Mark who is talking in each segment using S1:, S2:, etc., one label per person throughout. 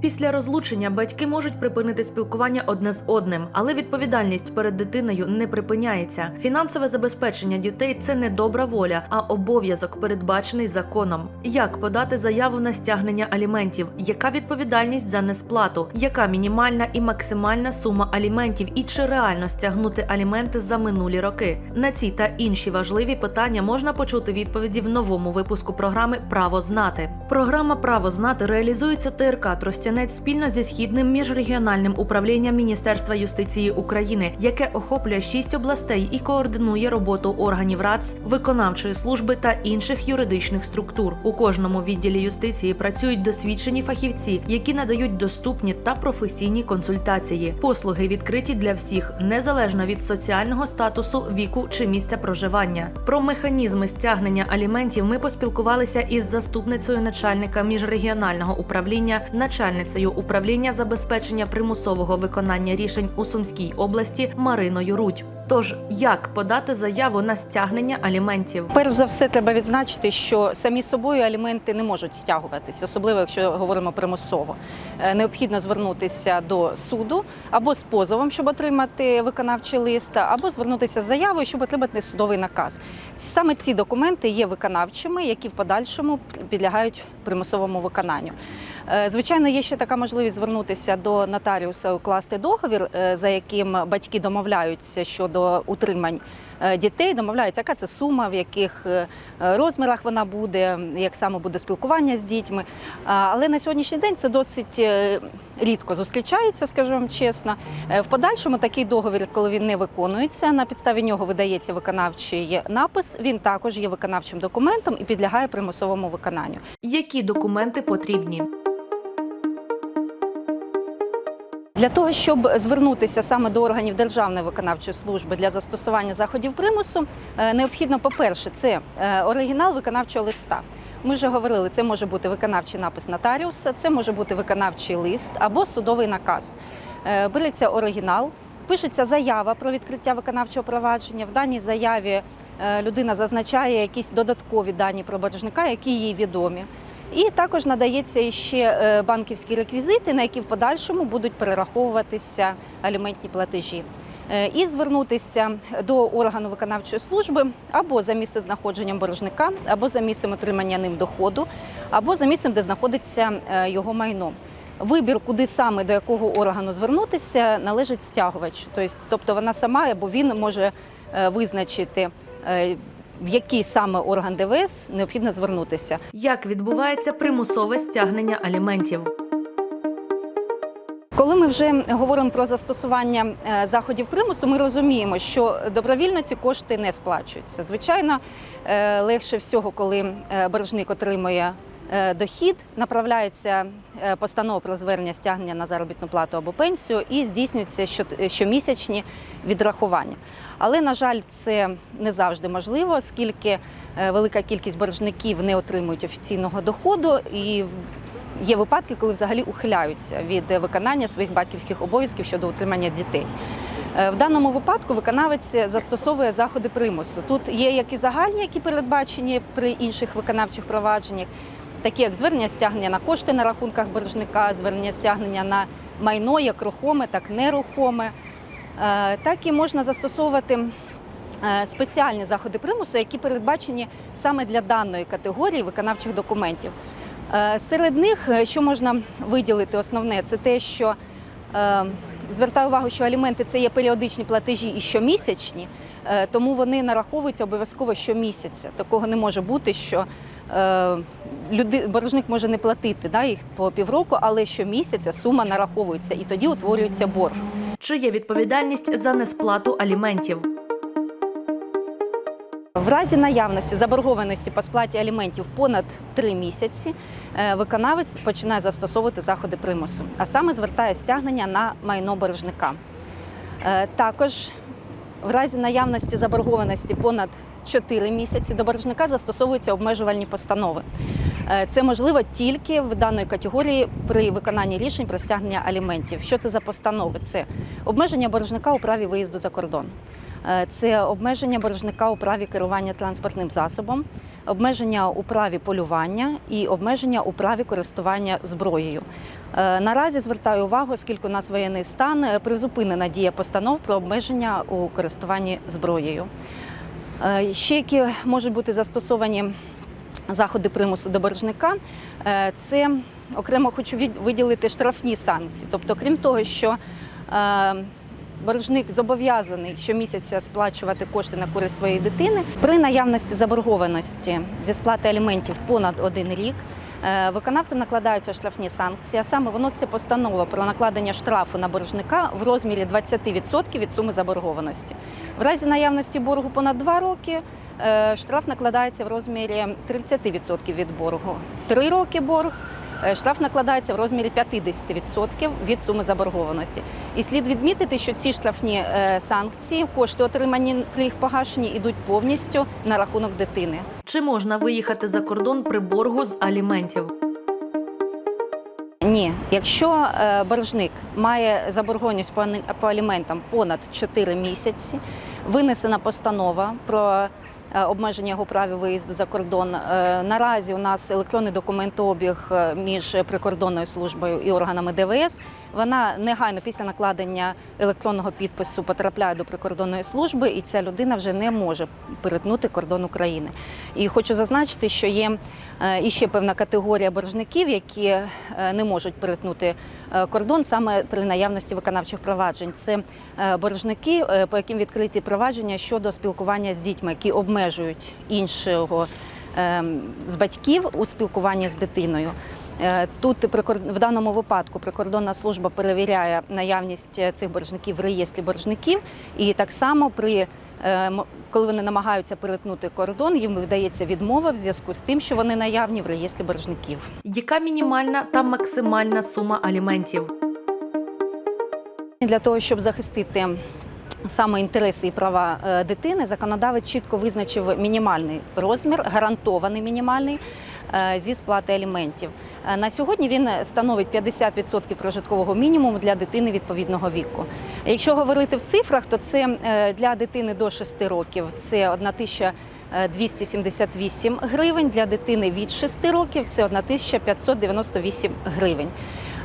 S1: Після розлучення батьки можуть припинити спілкування одне з одним, але відповідальність перед дитиною не припиняється. Фінансове забезпечення дітей це не добра воля, а обов'язок, передбачений законом. Як подати заяву на стягнення аліментів? Яка відповідальність за несплату? Яка мінімальна і максимальна сума аліментів? І чи реально стягнути аліменти за минулі роки? На ці та інші важливі питання можна почути відповіді в новому випуску програми Право знати. Програма Право знати реалізується ТРК Тростянець спільно зі східним міжрегіональним управлінням Міністерства юстиції України, яке охоплює шість областей і координує роботу органів РАЦ, виконавчої служби та інших юридичних структур. У кожному відділі юстиції працюють досвідчені фахівці, які надають доступні та професійні консультації. Послуги відкриті для всіх, незалежно від соціального статусу, віку чи місця проживання. Про механізми стягнення аліментів ми поспілкувалися із заступницею начальника міжрегіонального управління, начальницею управління забезпечення примусового виконання рішень у Сумській області Мариною Рудь. Тож як подати заяву на стягнення аліментів?
S2: Перш за все, треба відзначити, що самі собою аліменти не можуть стягуватися, особливо якщо говоримо примусово. Е, Необхідно звернутися до суду або з позовом, щоб отримати виконавчий лист, або звернутися з заявою, щоб отримати судовий наказ. Саме ці документи є виконавчими, які в подальшому підлягають примусовому виконанню. Е, Звичайно, є ще така можливість звернутися до нотаріуса, укласти договір, е, за яким батьки домовляються щодо утримань е, дітей, домовляються, яка це сума, в яких розмірах вона буде, як саме буде спілкування з дітьми. Але на сьогоднішній день це досить рідко зустрічається, скажу вам чесно. В подальшому такий договір, коли він не виконується, на підставі нього видається виконавчий напис. Він також є виконавчим документом і підлягає примусовому виконанню.
S1: Які документи потрібні?
S2: Для того, щоб звернутися саме до органів Державної виконавчої служби для застосування заходів примусу, е, необхідно, по-перше, це е, оригінал виконавчого листа. Ми вже говорили, це може бути виконавчий напис нотаріуса, це може бути виконавчий лист або судовий наказ. Е, Береться оригінал, пишеться заява про відкриття виконавчого провадження. В даній заяві людина зазначає якісь додаткові дані про боржника, які їй відомі. І також надається ще е, банківські реквізити, на які в подальшому будуть перераховуватися аліментні платежі. Е, І звернутися до органу виконавчої служби або за місце знаходженням боржника, або за місцем отримання ним доходу, або за місцем, де знаходиться е, його майно. Вибір, куди саме до якого органу звернутися, належить стягувач. Тобто- вона сама або він може визначити, в який саме орган ДВС необхідно звернутися.
S1: Як відбувається примусове стягнення аліментів?
S2: Коли ми вже говоримо про застосування е, заходів примусу, ми розуміємо, що добровільно ці кошти не сплачуються. Звичайно, е, легше всього, коли е, боржник отримує дохід, направляється е, постанова про звернення стягнення на заробітну плату або пенсію і здійснюються щомісячні відрахування. Але, на жаль, це не завжди можливо, оскільки е, велика кількість боржників не отримують офіційного доходу і Є випадки, коли взагалі ухиляються від виконання своїх батьківських обов'язків щодо утримання дітей. Е, В даному випадку виконавець застосовує заходи примусу. Тут є як і загальні, які передбачені при інших виконавчих провадженнях, такі як звернення стягнення на кошти на рахунках боржника, звернення стягнення на майно, як рухоме, так нерухоме. Е, Так і можна застосовувати е, спеціальні заходи примусу, які передбачені саме для даної категорії виконавчих документів. Е, Серед них, що можна виділити, основне, це те, що звертаю увагу, що аліменти це є періодичні платежі і щомісячні, тому вони нараховуються обов'язково щомісяця. Такого не може бути, що е, люди, боржник може не платити да, їх по півроку, але щомісяця сума нараховується і тоді утворюється борг.
S1: Чи є відповідальність за несплату аліментів?
S2: В разі наявності заборгованості по сплаті аліментів понад три місяці е, виконавець починає застосовувати заходи примусу, а саме звертає стягнення на майно боржника. Е, Також в разі наявності заборгованості понад 4 місяці до боржника застосовуються обмежувальні постанови. Е, Це можливо тільки в даної категорії при виконанні рішень про стягнення аліментів. Що це за постанови? Це обмеження боржника у праві виїзду за кордон. Е, Це обмеження боржника у праві керування транспортним засобом, обмеження у праві полювання і обмеження у праві користування зброєю. Е, Наразі звертаю увагу, оскільки у нас воєнний стан, е, призупинена дія постанов про обмеження у користуванні зброєю. Ще які можуть бути застосовані заходи примусу до боржника, це окремо хочу виділити штрафні санкції. Тобто, крім того, що боржник зобов'язаний щомісяця сплачувати кошти на користь своєї дитини при наявності заборгованості зі сплати аліментів понад один рік. е, Виконавцям накладаються штрафні санкції, а саме виноситься постанова про накладення штрафу на боржника в розмірі 20% від суми заборгованості. В разі наявності боргу понад 2 роки е, штраф накладається в розмірі 30% від боргу. Три роки борг. Е, Штраф накладається в розмірі 50% від суми заборгованості. І слід відмітити, що ці штрафні е, санкції, кошти отримані при їх погашенні, йдуть повністю на рахунок дитини.
S1: Чи можна виїхати за кордон при боргу з аліментів?
S2: Ні, якщо е, боржник має заборгованість по аліментам понад 4 місяці, винесена постанова про обмеження його праві виїзду за кордон. Е, Наразі у нас електронний документообіг е, між прикордонною службою і органами ДВС. Вона негайно після накладення електронного підпису потрапляє до прикордонної служби, і ця людина вже не може перетнути кордон України. І хочу зазначити, що є е, іще певна категорія боржників, які е, не можуть перетнути е, кордон саме при наявності виконавчих проваджень. Це е, боржники, е, по яким відкриті провадження щодо спілкування з дітьми, які обмежують іншого е, з батьків у спілкуванні з дитиною. Е, Тут в даному випадку прикордонна служба перевіряє наявність е, цих боржників в реєстрі боржників, і так само при е, коли вони намагаються перетнути кордон, їм видається відмова в зв'язку з тим, що вони наявні в реєстрі боржників.
S1: Яка мінімальна та максимальна сума аліментів?
S2: Для того, щоб захистити саме інтереси і права е, дитини, законодавець чітко визначив мінімальний розмір, гарантований мінімальний е, зі сплати аліментів. Е, На сьогодні він становить 50% прожиткового мінімуму для дитини відповідного віку. Якщо говорити в цифрах, то це для дитини до 6 років це 1278 гривень, для дитини від 6 років це 1598 гривень.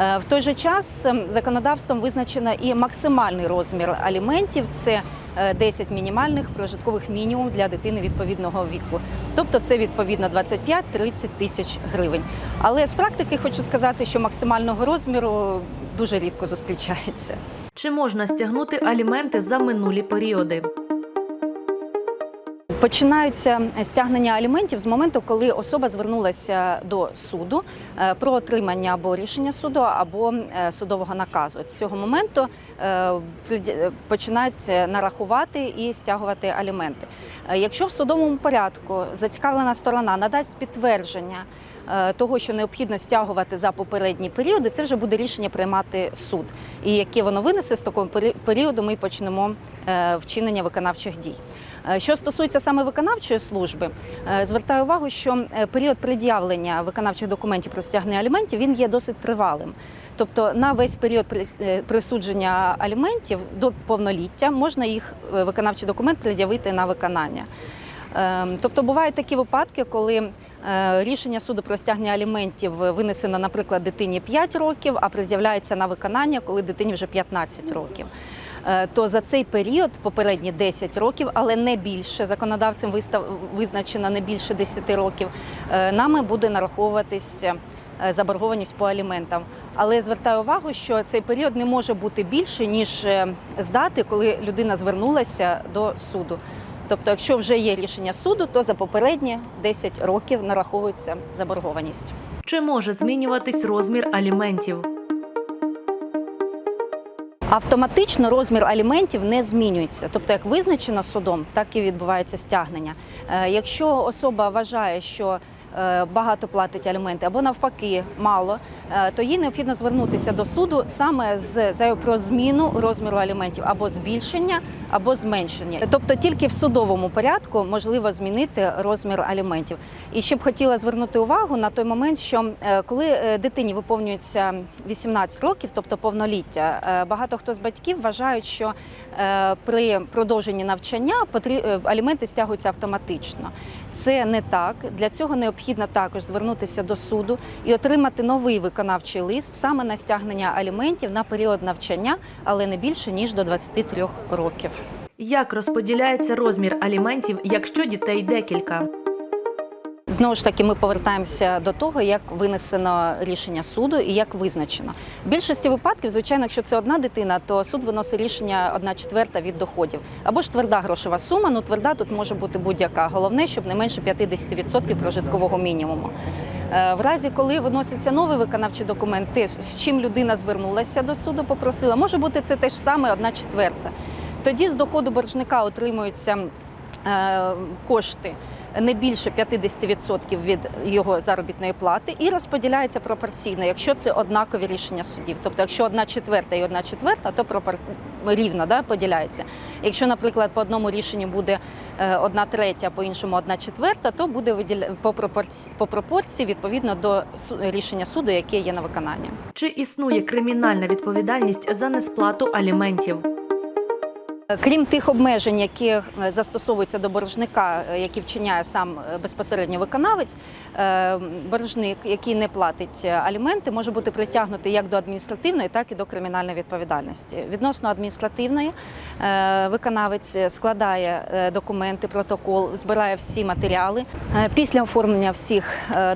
S2: Е, В той же час ем, законодавством визначено і максимальний розмір аліментів це е, 10 мінімальних прожиткових мінімум для дитини відповідного віку. Тобто це відповідно 25-30 тисяч гривень. Але з практики хочу сказати, що максимального розміру дуже рідко зустрічається.
S1: Чи можна стягнути аліменти за минулі періоди?
S2: Починаються стягнення аліментів з моменту, коли особа звернулася до суду е, про отримання або рішення суду, або е, судового наказу. З цього моменту е, е, починають е, нарахувати і стягувати аліменти. Е, Якщо в судовому порядку зацікавлена сторона надасть підтвердження е, того, що необхідно стягувати за попередні періоди, це вже буде рішення приймати суд. І яке воно винесе з такого періоду, ми почнемо е, вчинення виконавчих дій. Е, Що стосується саме виконавчої служби, е, звертаю увагу, що е, період пред'явлення виконавчих документів про стягнення аліментів він є досить тривалим. Тобто на весь період е, присудження аліментів до повноліття можна їх е, виконавчий документ пред'явити на виконання. Ем, Тобто бувають такі випадки, коли е, рішення суду про стягнення аліментів винесено, наприклад, дитині 5 років, а пред'являється на виконання, коли дитині вже 15 років. Е, То за цей період, попередні 10 років, але не більше, законодавцем визначено не більше 10 років, е, нами буде нараховуватися заборгованість по аліментам. Але звертаю увагу, що цей період не може бути більше ніж е, з дати, коли людина звернулася до суду. Тобто, якщо вже є рішення суду, то за попередні 10 років нараховується заборгованість.
S1: Чи може змінюватись розмір аліментів?
S2: Автоматично розмір аліментів не змінюється. Тобто, як визначено судом, так і відбувається стягнення. Е, Якщо особа вважає, що багато платить аліменти, або навпаки мало, е, то їй необхідно звернутися до суду саме з заявою про зміну розміру аліментів або збільшення, або зменшення. Тобто тільки в судовому порядку можливо змінити розмір аліментів. І ще б хотіла звернути увагу на той момент, що е, коли е, дитині виповнюється 18 років, тобто повноліття, е, багато хто з батьків вважають, що е, при продовженні навчання е, аліменти стягуються автоматично. Це не так. Для цього необхідно також звернутися до суду і отримати новий виконавчий лист саме на стягнення аліментів на період навчання, але не більше ніж до 23 років.
S1: Як розподіляється розмір аліментів, якщо дітей декілька?
S2: Знову ж таки, ми повертаємося до того, як винесено рішення суду і як визначено. В більшості випадків, звичайно, якщо це одна дитина, то суд виносить рішення 1 четверта від доходів. Або ж тверда грошова сума. Ну тверда тут може бути будь-яка. Головне, щоб не менше 50% прожиткового мінімуму. Е, В разі, коли виноситься новий виконавчий документ, те, з чим людина звернулася до суду, попросила, може бути це те ж саме 1 четверта. Тоді з доходу боржника отримуються е, кошти не більше 50% від його заробітної плати і розподіляється пропорційно, якщо це однакові рішення судів. Тобто, якщо одна четверта і одна четверта, то пропор... рівно да, поділяється. Якщо, наприклад, по одному рішенню буде е, одна третя, по іншому одна четверта, то буде виділя... по, по пропорції відповідно до рішення суду, яке є на виконання.
S1: Чи існує кримінальна відповідальність за несплату аліментів?
S2: Крім тих обмежень, які е, застосовуються до боржника, е, які вчиняє сам е, безпосередньо виконавець, боржник, який не платить аліменти, може бути притягнутий як до адміністративної, так і до кримінальної відповідальності. Відносно адміністративної виконавець складає документи, протокол, збирає всі матеріали. Після оформлення всіх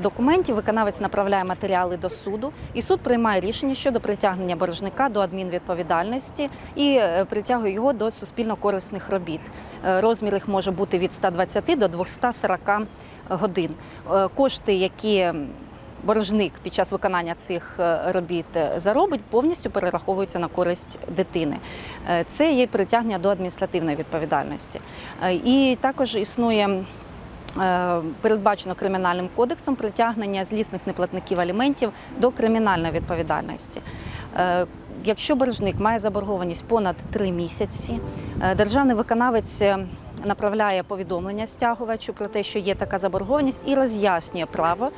S2: документів виконавець направляє матеріали до суду, і суд приймає рішення щодо притягнення боржника до адмінвідповідальності і притягує його до суспільно корисних робіт. Е, Розмір їх може бути від 120 до 240 годин. Е, Кошти, які боржник під час виконання цих е, робіт заробить, повністю перераховуються на користь дитини. Це є притягнення до адміністративної відповідальності. І також існує. Передбачено кримінальним кодексом притягнення злісних неплатників аліментів до кримінальної відповідальності. Якщо боржник має заборгованість понад три місяці, е, державний виконавець е, направляє повідомлення стягувачу про те, що є така заборгованість, і роз'яснює право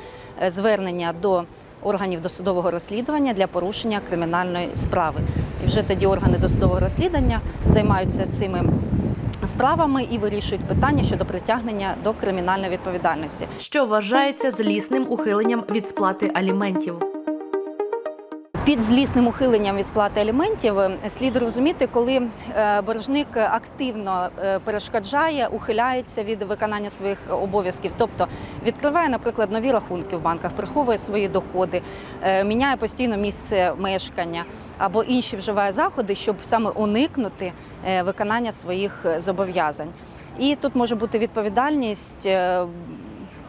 S2: е, звернення до органів досудового розслідування для порушення кримінальної справи. І вже тоді органи досудового розслідування займаються цими справами і вирішують питання щодо притягнення до кримінальної відповідальності.
S1: Що вважається злісним ухиленням від сплати аліментів?
S2: Під злісним ухиленням від сплати аліментів е, слід розуміти, коли е, боржник активно е, перешкоджає, ухиляється від виконання своїх обов'язків, тобто відкриває, наприклад, нові рахунки в банках, приховує свої доходи, міняє постійно місце мешкання або інші вживає заходи, щоб саме уникнути виконання своїх зобов'язань. І тут може бути відповідальність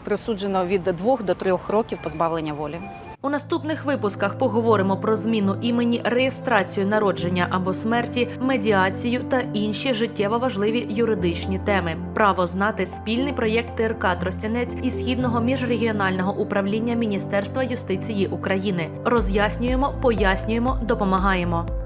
S2: присуджено від двох до трьох років позбавлення волі.
S1: У наступних випусках поговоримо про зміну імені, реєстрацію народження або смерті, медіацію та інші життєво важливі юридичні теми. Право знати спільний проєкт ТРК Тростянець і східного міжрегіонального управління Міністерства юстиції України. Роз'яснюємо, пояснюємо, допомагаємо.